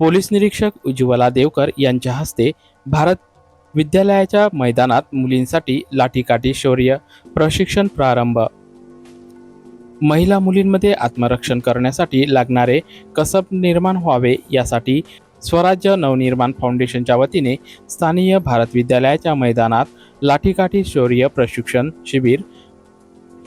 Police निरीक्षक उज्ज्वला देवकर यांच्या हस्ते भारत विद्यालयाच्या मैदानात मुलींसाठी लाठीकाठी शौर्य प्रशिक्षण प्रारंभ. महिला मुलींमध्ये आत्मरक्षण करण्यासाठी लागणारे कसब निर्माण व्हावे यासाठी स्वराज्य नवनिर्माण फाउंडेशनच्या वतीने स्थानीय भारत विद्यालयाच्या मैदानात लाठीकाठी शौर्य प्रशिक्षण शिबिर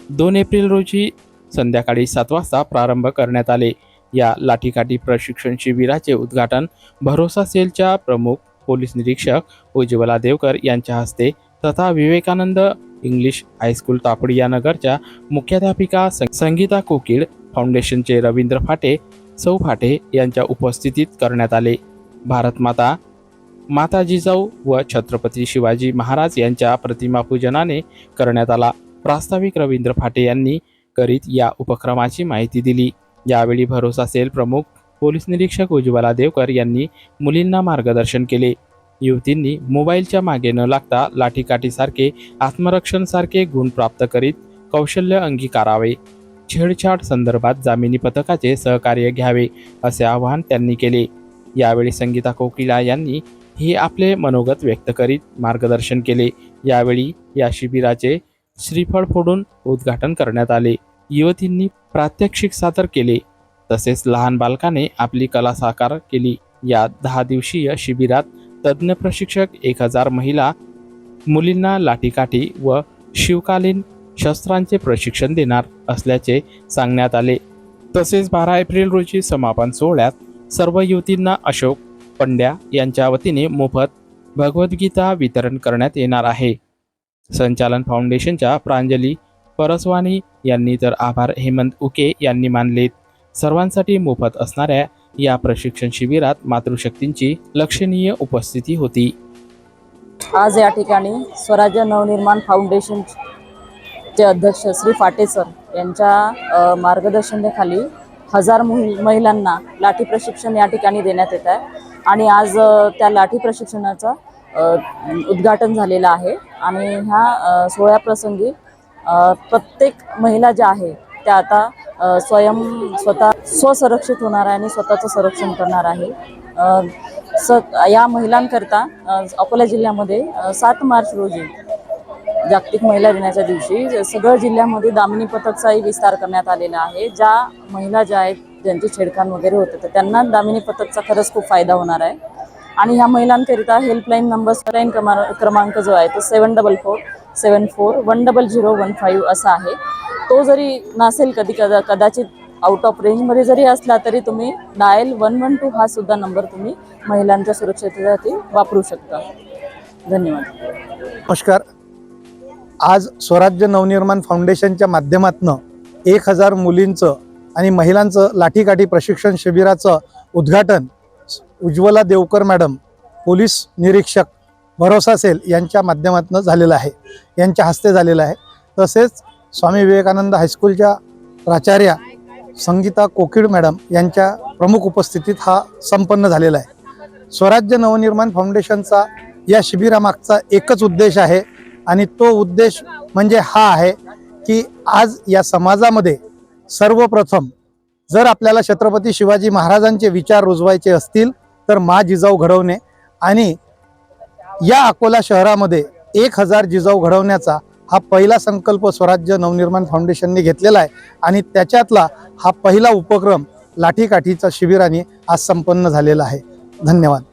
दोन एप्रिल रोजी संध्याकाळी सात वाजता प्रारंभ करण्यात आले. या लाठीकाठी प्रशिक्षण शिबिराचे उद्घाटन भरोसा सेलच्या प्रमुख पोलीस निरीक्षक उज्ज्वला देवकर यांच्या हस्ते तथा विवेकानंद इंग्लिश हायस्कूल तापडी या नगरच्या मुख्याध्यापिका सं- संगीता कोकिळ फाउंडेशनचे रवींद्र फाटे सौ फाटे यांच्या उपस्थितीत करण्यात आले. भारतमाता माता जिजाऊ व छत्रपती शिवाजी महाराज यांच्या प्रतिमा पूजनाने करण्यात आला. प्रास्ताविक रवींद्र फाटे यांनी करीत या उपक्रमाची माहिती दिली. यावेळी भरोसा सेल प्रमुख पोलीस निरीक्षक उज्ज्वला देवकर यांनी मुलींना मार्गदर्शन केले. युवतींनी मोबाईलच्या मागे न लागता लाठीकाठीसारखे आत्मरक्षणसारखे गुण प्राप्त करीत कौशल्य अंगीकारावे. छेडछाड संदर्भात जामिनी पथकाचे सहकार्य घ्यावे असे आवाहन त्यांनी केले. यावेळी संगीता कोकिला यांनी हे आपले मनोगत व्यक्त करीत मार्गदर्शन केले. यावेळी या शिबिराचे श्रीफळ फोडून उद्घाटन करण्यात आले. युवतींनी प्रात्यक्षिक सादर केले. तसेच लहान बालकाने आपली कला साकार केली. या दहा दिवसीय शिबिरात तज्ज्ञ प्रशिक्षक एक हजार महिला मुलींना लाठीकाठी व शिवकालीन शस्त्रांचे प्रशिक्षण देणार असल्याचे सांगण्यात आले. तसेच बारा एप्रिल रोजी समापन सोहळ्यात सर्व युवतींना अशोक पंड्या यांच्या वतीने मोफत भगवद्गीता वितरण करण्यात येणार आहे. संचालन फाउंडेशनच्या प्रांजली परसवानी यांनी तर आभार. हेमंत उके यांनी मानलेत सर्वांसाठी मोफत असणाऱ्या या प्रशिक्षण शिबिरात मातृशक्तींची लक्षणीय उपस्थिती होती. आज या ठिकाणी स्वराज्य नवनिर्माण फाउंडेशनचे अध्यक्ष श्री फाटे सर यांच्या मार्गदर्शनाखाली हजार मुहि महिलांना लाठी प्रशिक्षण या ठिकाणी देण्यात येत आहे. आणि आज त्या लाठी प्रशिक्षणाचं उद्घाटन झालेलं आहे. आणि ह्या सोहळ्याप्रसंगी प्रत्येक महिला ज्या आहे त्या आता स्वयं स्वतः स्वसंरक्षित होणार आहे आणि स्वतःचं संरक्षण करणार आहे. स या महिलांकरता अकोला जिल्ह्यामध्ये सात मार्च रोजी जागतिक महिला दिनाच्या दिवशी सगळ्या जिल्ह्यामध्ये दामिनी पथकचाही विस्तार करण्यात आलेला आहे. ज्या महिला ज्या आहेत ज्यांची छेडखान वगैरे होते तर त्यांना दामिनी पथकचा खरंच खूप फायदा होणार आहे. आणि ह्या महिलांकरिता हेल्पलाईन नंबर लाईन क्रमांक जो आहे तो seven double four seven four one double zero one five असा आहे. तो जरी नसेल कधी कदा कदाचित आउट ऑफ रेंजमध्ये जरी असला तरी तुम्ही डायल वन वन टू हा सुद्धा नंबर तुम्ही महिलांच्या सुरक्षिततेसाठी वापरू शकता. धन्यवाद. नमस्कार. आज स्वराज्य नवनिर्माण फाउंडेशनच्या माध्यमातनं एक हजार मुलींचं आणि महिलांचं लाठीकाठी प्रशिक्षण शिबिराचं उद्घाटन उज्ज्वला देवकर मॅडम पोलीस निरीक्षक भरोसा सेल यांच्या माध्यमातून झालेलं आहे यांच्या हस्ते झालेलं आहे. तसेच स्वामी विवेकानंद हायस्कूलच्या प्राचार्या संगीता कोकिळ मॅडम यांच्या प्रमुख उपस्थितीत हा संपन्न झालेला आहे. स्वराज्य नवनिर्माण फाउंडेशनचा या शिबिरामागचा एकच उद्देश आहे आणि तो उद्देश म्हणजे हा आहे की आज या समाजामध्ये सर्वप्रथम जर आपल्याला छत्रपती शिवाजी महाराजांचे विचार रुजवायचे असतील तर मा जिजाऊ घडवणे आणि या अकोला शहरामध्ये एक हजार जिजाऊ घडवण्याचा हा पहिला संकल्प स्वराज्य नवनिर्माण फाउंडेशनने घेतलेला आहे. आणि त्याच्यातला हा पहिला उपक्रम लाठीकाठीचा शिबिराने आज संपन्न झालेला आहे. धन्यवाद.